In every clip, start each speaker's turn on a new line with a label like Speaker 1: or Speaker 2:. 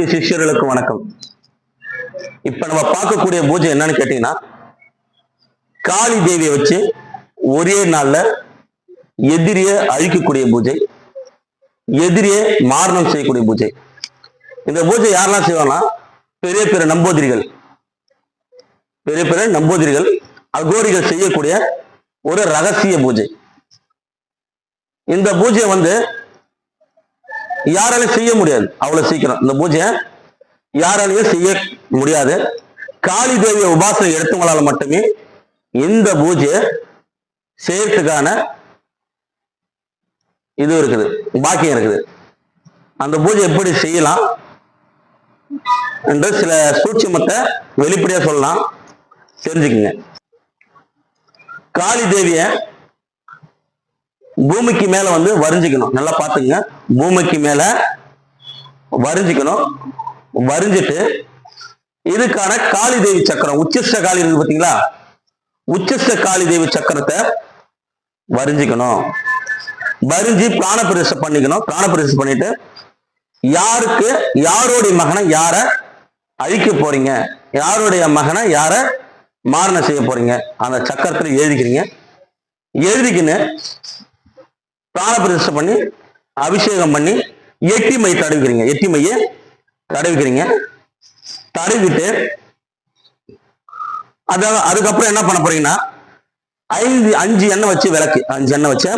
Speaker 1: சிஷ்யர்களுக்கு வணக்கம். இப்ப நம்ம பார்க்கக்கூடிய பூஜை என்னன்னு கேட்டீங்கன்னா காளி தேவியை வச்சு ஒரே நாள்ல எதிரிய அழிக்கக்கூடிய பூஜை எதிரிய மாரணம் செய்யக்கூடிய பூஜை. இந்த பூஜை யாரெல்லாம் செய்வாங்கன்னா பெரிய பெரிய நம்போதிரிகள். பெரிய பெரிய நம்போதிரிகள் அகோரிகள் செய்யக்கூடிய ஒரு ரகசிய பூஜை. இந்த பூஜையை வந்து யாராலையும் செய்ய முடியாது. அவ்வளவு சீக்கிரம். இந்த பூஜையை யாராலையும் செய்ய முடியாது. காளி தேவிய உபாசனை எடுத்தவங்களால மட்டுமே இந்த பூஜையை செய்யறதுக்கான இது இருக்குது. பாக்கியம் இருக்குது. அந்த பூஜை எப்படி செய்யலாம் என்று சில சூட்சமத்தை வெளிப்படையா சொல்லலாம். தெரிஞ்சுக்குங்க. காளி தேவிய பூமிக்கு மேல வந்து வரிஞ்சிக்கணும். நல்லா பாத்துங்க பூமிக்கு மேல வரிஞ்சிக்கணும். வரிஞ்சிட்டு இதுக்கான காளி தேவி சக்கரம் உச்சிஷ்ட காளி இருக்கு பாத்தீங்களா? உச்சிஷ்ட காளி தேவி சக்கரத்தை வரிஞ்சிக்கணும். வரிஞ்சு பிராண பண்ணிக்கணும். பிராண பண்ணிட்டு யாருக்கு யாருடைய மகனை யார அழிக்க போறீங்க? யாருடைய மகனை யார மாரணம் செய்ய போறீங்க? அந்த சக்கரத்துல எழுதிக்கிறீங்க. எழுதிக்கின்னு பிராணபிரதிஷ்டம் பண்ணி அபிஷேகம் பண்ணி எட்டி மை தடவிக்கிறீங்க. எட்டி மைய தடவிக்கிறீங்க. தடவிட்டு அத அதுக்கப்புறம் என்ன பண்ண போறீங்கன்னா ஐந்து அஞ்சு எண்ணெய் வச்சு விளக்கு. அஞ்சு எண்ணெய் வச்ச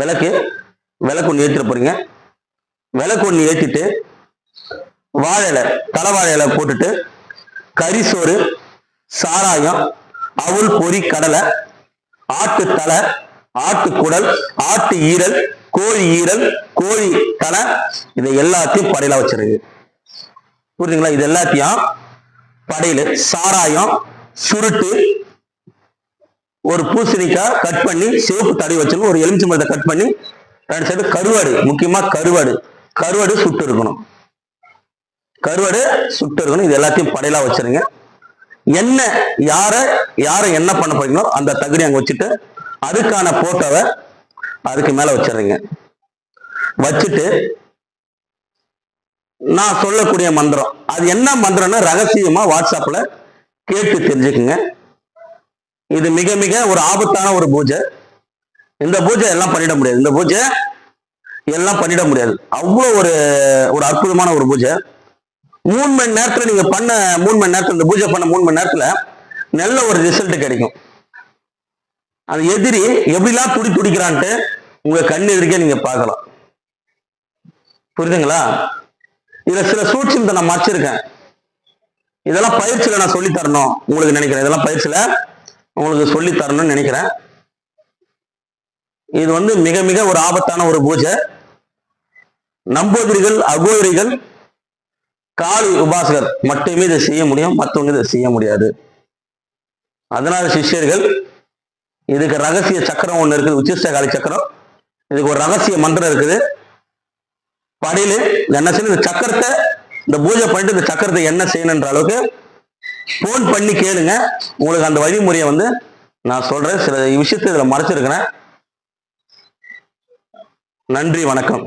Speaker 1: விளக்கு விளக்கு ஒன்று ஏற்றிட போறீங்க. விளக்கு ஒன்று ஏற்றிட்டு வாழை இலை தலைவாழை இலை போட்டுட்டு கரிசோறு சாராயம் அவுள் பொறி கடலை ஆட்டு தலை ஆட்டு குடல் ஆட்டு ஈரல் கோழி ஈரல் கோழி தலை இதை எல்லாத்தையும் படையில வச்சிருக்கு. புரியுதுங்களா? இது எல்லாத்தையும் படையில சாராயம் சுருட்டு ஒரு பூசணிக்காய் கட் பண்ணி சிவப்பு தடவி வச்சிருக்கணும். ஒரு எலுமிச்சை மரத்தை கட் பண்ணி ரெண்டு சைடு கருவாடு முக்கியமா கருவாடு. கருவாடு சுட்டு இருக்கணும் கருவாடு சுட்டு இருக்கணும் இது எல்லாத்தையும் படையலா வச்சிருங்க. என்ன யார யார என்ன பண்ண போறீங்களோ அந்த தகுதி அங்க வச்சுட்டு அதுக்கான போட்டோவை அதுக்கு மேல வச்சிடுறீங்க. வச்சுட்டு நான் சொல்லக்கூடிய மந்திரம். அது என்ன மந்திரம்னா ரகசியமா வாட்ஸ்அப்ல கேட்டு தெரிஞ்சுக்குங்க. இது மிக மிக ஒரு ஆபத்தான ஒரு பூஜை. இந்த பூஜை எல்லாம் பண்ணிட முடியாது. இந்த பூஜை எல்லாம் பண்ணிட முடியாது. அவ்வளோ ஒரு ஒரு அற்புதமான ஒரு பூஜை. மூணு மணி நேரத்தில் நீங்கள் பண்ண மூணு மணி நேரத்தில் இந்த பூஜை பண்ண மூணு மணி நேரத்தில் நல்ல ஒரு ரிசல்ட் கிடைக்கும். அது எதிரி எப்படிலாம் துடி துடிக்கிறான்ட்டு உங்க கண் எதிர்க்க நீங்க பார்க்கலாம். புரியுதுங்களா? இதுல சில சூட்சமத்தை நான் மறைச்சிருக்கேன். இதெல்லாம் பயிற்சியில நான் சொல்லி தரணும். உங்களுக்கு நினைக்கிறேன். இதெல்லாம் பயிற்சியில உங்களுக்கு சொல்லி தரணும்னு நினைக்கிறேன். இது வந்து மிக மிக ஒரு ஆபத்தான ஒரு பூஜை. நம்போதிரிகள் அகோதிரிகள் காளி உபாசகர் மட்டுமே இதை செய்ய முடியும். மற்றவங்க இதை செய்ய முடியாது. அதனால சிஷ்யர்கள் இதுக்கு ரகசிய சக்கரம் ஒன்று இருக்குது உச்சிஷ்டகாலி சக்கரம். இதுக்கு ஒரு ரகசிய மந்திரம் இருக்குது. படையில் என்ன செய்யணும்? இந்த சக்கரத்தை இந்த பூஜை பண்ணிட்டு இந்த சக்கரத்தை என்ன செய்யணுன்ற அளவுக்கு போன் பண்ணி கேளுங்க. உங்களுக்கு அந்த வழிமுறையை வந்து நான் சொல்றேன். சில விஷயத்தை இதில் மறைச்சிருக்கிறேன். நன்றி வணக்கம்.